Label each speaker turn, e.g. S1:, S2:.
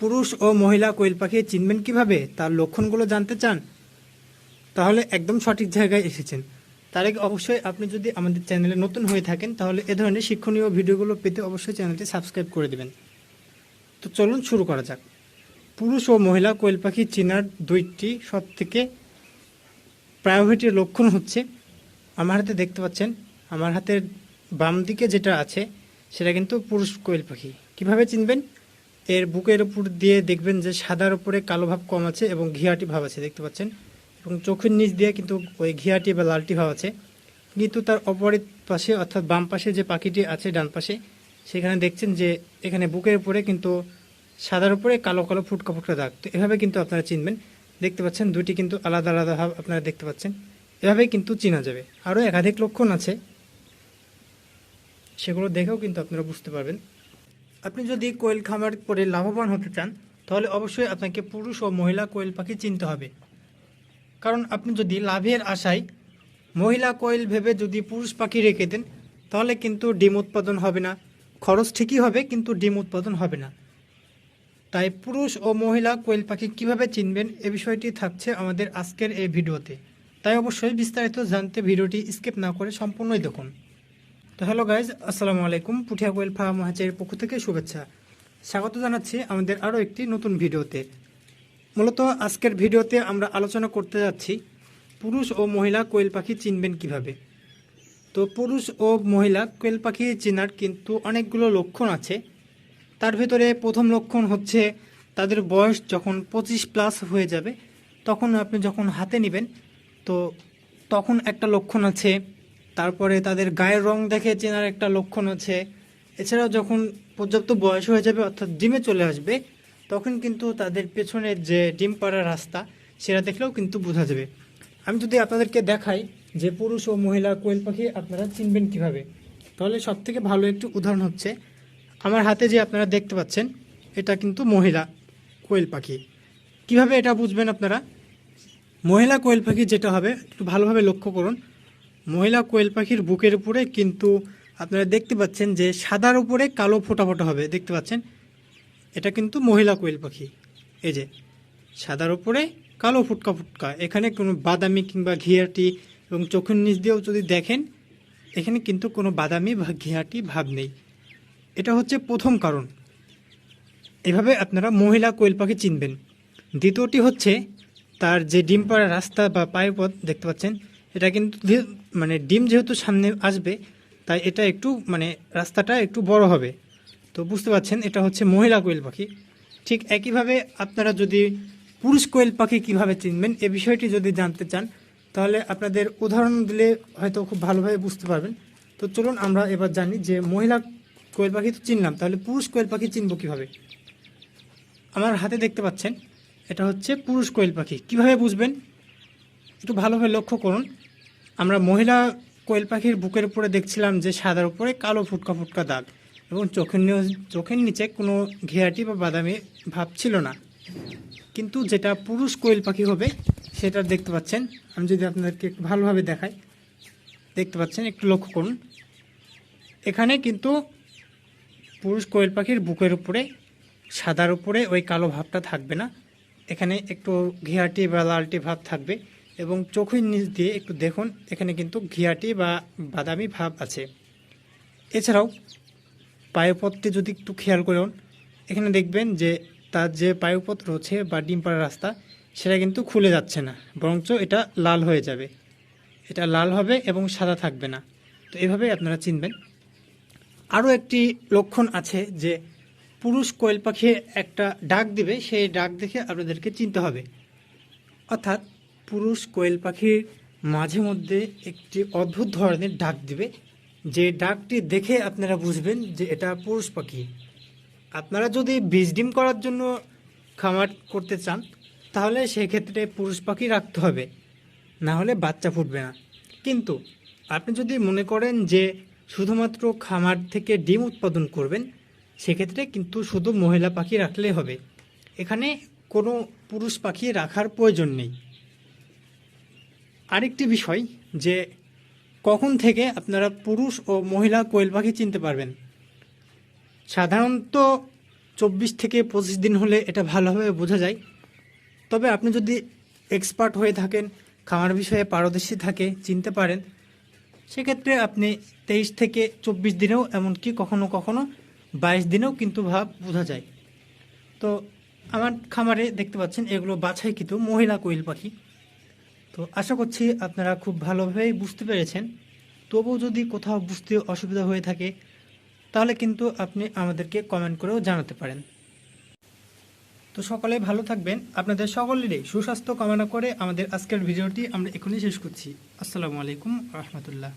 S1: পুরুষ ও মহিলা কোয়েল পাখি চিনবেন কীভাবে? তার লক্ষণগুলো জানতে চান? তাহলে একদম সঠিক জায়গায় এসেছেন। তার আগে অবশ্যই আপনি যদি আমাদের চ্যানেলে নতুন হয়ে থাকেন, তাহলে এ ধরনের শিক্ষণীয় ভিডিওগুলো পেতে অবশ্যই চ্যানেলটি সাবস্ক্রাইব করে দেবেন। তো চলুন শুরু করা যাক। পুরুষ ও মহিলা কোয়েল পাখি চেনার দুইটি সব থেকে প্রায়োরিটির লক্ষণ হচ্ছে, আমার হাতে দেখতে পাচ্ছেন, আমার হাতের বাম দিকে যেটা আছে, সেটা কিন্তু পুরুষ কোয়েল পাখি। কীভাবে চিনবেন? এর বুকের উপর দিয়ে দেখবেন যে সাদার উপরে কালো ভাব কম আছে এবং ঘিয়াটি ভাব আছে, দেখতে পাচ্ছেন? এবং চোখের নিচ দিয়ে কিন্তু ওই ঘিয়াটি বা লালটি ভাব আছে। কিন্তু তার অপরিত পাশে অর্থাৎ বাম পাশে যে পাখিটি আছে, ডান পাশে, সেখানে দেখছেন যে এখানে বুকের উপরে কিন্তু সাদার উপরে কালো কালো ফুটকা ফুটকা দাগ। তো এভাবে কিন্তু আপনারা চিনবেন। দেখতে পাচ্ছেন, দুটি কিন্তু আলাদা আলাদা ভাব আপনারা দেখতে পাচ্ছেন। এভাবেই কিন্তু চেনা যাবে। আরও একাধিক লক্ষণ আছে। সেগুলো দেখেও কিন্তু আপনারা বুঝতে পারবেন। আপনি যদি কোয়েল খামার করে লাভবান হতে চান, তাহলে অবশ্যই আপনাকে পুরুষ ও মহিলা কোয়েল পাখি চিনতে হবে। কারণ আপনি যদি লাভের আশায় মহিলা কোয়েল ভেবে যদি পুরুষ পাখি রেখে দেন, তাহলে কিন্তু ডিম উৎপাদন হবে না। খরচ ঠিকই হবে, কিন্তু ডিম উৎপাদন হবে না। তাই পুরুষ ও মহিলা কোয়েল পাখি কীভাবে চিনবেন, এ বিষয়টি থাকছে আমাদের আজকের এই ভিডিওতে। তাই অবশ্যই বিস্তারিত জানতে ভিডিওটি স্কিপ না করে সম্পূর্ণই দেখুন। তো হ্যালো গাইজ, আসসালামু আলাইকুম। পুঠিয়া কোয়েল ফার্ম হাঁচের পক্ষ থেকে শুভেচ্ছা। স্বাগত জানাচ্ছি আমাদের আরও একটি নতুন ভিডিওতে। মূলত আজকের ভিডিওতে আমরা আলোচনা করতে যাচ্ছি, পুরুষ ও মহিলা কোয়েল পাখি চিনবেন কীভাবে? তো পুরুষ ও মহিলা কোয়েল পাখি চেনার কিন্তু অনেকগুলো লক্ষণ আছে। তার ভিতরে প্রথম লক্ষণ হচ্ছে তাদের বয়স যখন পঁচিশ প্লাস হয়ে যাবে, তখন আপনি যখন হাতে নেবেন, তো তখন একটা লক্ষণ আছে তারপরে তাদের গায়ের রং দেখে চেনার একটা লক্ষণ আছে। এছাড়াও যখন পর্যাপ্ত বয়স হয়ে যাবে, অর্থাৎ ডিমে চলে আসবে, তখন কিন্তু তাদের পেছনের যে ডিম পাড়ার রাস্তা, সেটা দেখলেও কিন্তু বোঝা যাবে। আমি যদি আপনাদেরকে দেখাই যে পুরুষ ও মহিলা কোয়েল পাখি আপনারা চিনবেন কীভাবে, তাহলে সব থেকে ভালো একটি উদাহরণ হচ্ছে, আমার হাতে যে আপনারা দেখতে পাচ্ছেন, এটা কিন্তু মহিলা কোয়েল পাখি। কীভাবে এটা বুঝবেন আপনারা? মহিলা কোয়েল পাখি যেটা হবে, একটু ভালোভাবে লক্ষ্য করুন। মহিলা কোয়েল পাখির বুকের উপরে কিন্তু আপনারা দেখতে পাচ্ছেন যে সাদার উপরে কালো ফোটা ফোটা হবে। দেখতে পাচ্ছেন? এটা কিন্তু মহিলা কোয়েল পাখি। এই যে, সাদার উপরে কালো ফুটকা ফুটকা। এখানে কোনো বাদামি কিংবা ঘিয়াটি এবং চোখের নিচ দিয়েও যদি দেখেন, এখানে কিন্তু কোনো বাদামি বা ঘিয়াটি ভাব নেই। এটা হচ্ছে প্রথম কারণ। এভাবে আপনারা মহিলা কোয়েল পাখি চিনবেন। দ্বিতীয়টি হচ্ছে তার যে ডিম পাড়ার রাস্তা বা পায়ুপথ দেখতে পাচ্ছেন? এটা কিন্তু মানে ডিম যেহেতু সামনে আসবে, তাই এটা একটু মানে রাস্তাটা একটু বড় হবে। তো বুঝতে পারছেন, এটা হচ্ছে মহিলা কোয়েল পাখি। ঠিক একইভাবে আপনারা যদি পুরুষ কোয়েল পাখি কীভাবে চিনবেন, এ বিষয়টি যদি জানতে চান, তাহলে আপনাদের উদাহরণ দিলে হয়তো খুব ভালোভাবে বুঝতে পারবেন। তো চলুন আমরা এবার জানি যে মহিলা কোয়েল পাখি তো চিনলাম, তাহলে পুরুষ কোয়েল পাখি চিনব কীভাবে? আমার হাতে দেখতে পাচ্ছেন, এটা হচ্ছে পুরুষ কোয়েল পাখি। কীভাবে বুঝবেন? একটু ভালোভাবে লক্ষ্য করুন। আমরা মহিলা কোয়েল পাখির বুকের উপরে দেখছিলাম যে সাদার উপরে কালো ফুটকা ফুটকা দাগ এবং চোখের চোখের নিচে কোনো ঘেয়াটি বা বাদামি ভাব ছিল না। কিন্তু যেটা পুরুষ কোয়েল পাখি হবে সেটা দেখতে পাচ্ছেন। আমি যদি আপনাদেরকে একটু ভালোভাবে দেখাই, দেখতে পাচ্ছেন, একটু লক্ষ্য করুন। এখানে কিন্তু পুরুষ কোয়েল পাখির বুকের উপরে, সাদার উপরে ওই কালো ভাবটা থাকবে না। এখানে একটু ঘেয়াটি বা লালটি ভাব থাকবে। এবং চোখের নিচ দিয়ে একটু দেখুন, এখানে কিন্তু ঘিয়াটি বা বাদামি ভাব আছে। এছাড়াও পায়ুপথটি যদি একটু খেয়াল করুন, এখানে দেখবেন যে তার যে পায়ুপথ রয়েছে বা ডিম পাড়ার রাস্তা, সেটা কিন্তু খুলে যাচ্ছে না, বরঞ্চ এটা লাল হয়ে যাবে। এটা লাল হবে এবং সাদা থাকবে না। তো এভাবেই আপনারা চিনবেন। আরও একটি লক্ষণ আছে যে পুরুষ কোয়েল পাখি একটা ডাক দিবে, সেই ডাক দেখে আপনাদেরকে চিনতে হবে। অর্থাৎ পুরুষ কোয়েল পাখির মাঝে মধ্যে একটি অদ্ভুত ধরনের ডাক দিবে। যে ডাকটি দেখে আপনারা বুঝবেন যে এটা পুরুষ পাখি। আপনারা যদি বীজ ডিম করার জন্য খামার করতে চান, তাহলে সেক্ষেত্রে পুরুষ পাখি রাখতে হবে। না হলে বাচ্চা ফুটবে না। কিন্তু আপনি যদি মনে করেন যে শুধুমাত্র খামার থেকে ডিম উৎপাদন করবেন, সেক্ষেত্রে কিন্তু শুধু মহিলা পাখি রাখলেই হবে। এখানে কোনো পুরুষ পাখি রাখার প্রয়োজন নেই। আরেকটি বিষয় যে কখন থেকে আপনারা পুরুষ ও মহিলা কোয়েল পাখি চিনতে পারবেন? সাধারণত চব্বিশ থেকে পঁচিশ দিন হলে এটা ভালোভাবে বোঝা যায়। তবে আপনি যদি এক্সপার্ট হয়ে থাকেন, খামার বিষয়ে পারদর্শী থাকে, চিনতে পারেন, সেক্ষেত্রে আপনি তেইশ থেকে চব্বিশ দিনেও এমনকি কখনো কখনো বাইশ দিনেও কিন্তু ভাব বোঝা যায়। তো আমার খামারে দেখতে পাচ্ছেন, এগুলো বাছাইকৃত মহিলা কোয়েল পাখি তো আশা করছি আপনারা খুব ভালোভাবেই বুঝতে পেরেছেন। তবুও যদি কোথাও বুঝতে অসুবিধা হয়ে থাকে, তাহলে কিন্তু আপনি আমাদেরকে কমেন্ট করেও জানাতে পারেন। তো সকলে ভালো থাকবেন। আপনাদের সকলেরই সুস্বাস্থ্য কামনা করে আমাদের আজকের ভিডিওটি আমরা এখনই শেষ করছি। আসসালামু আলাইকুম রহমতুল্লাহ।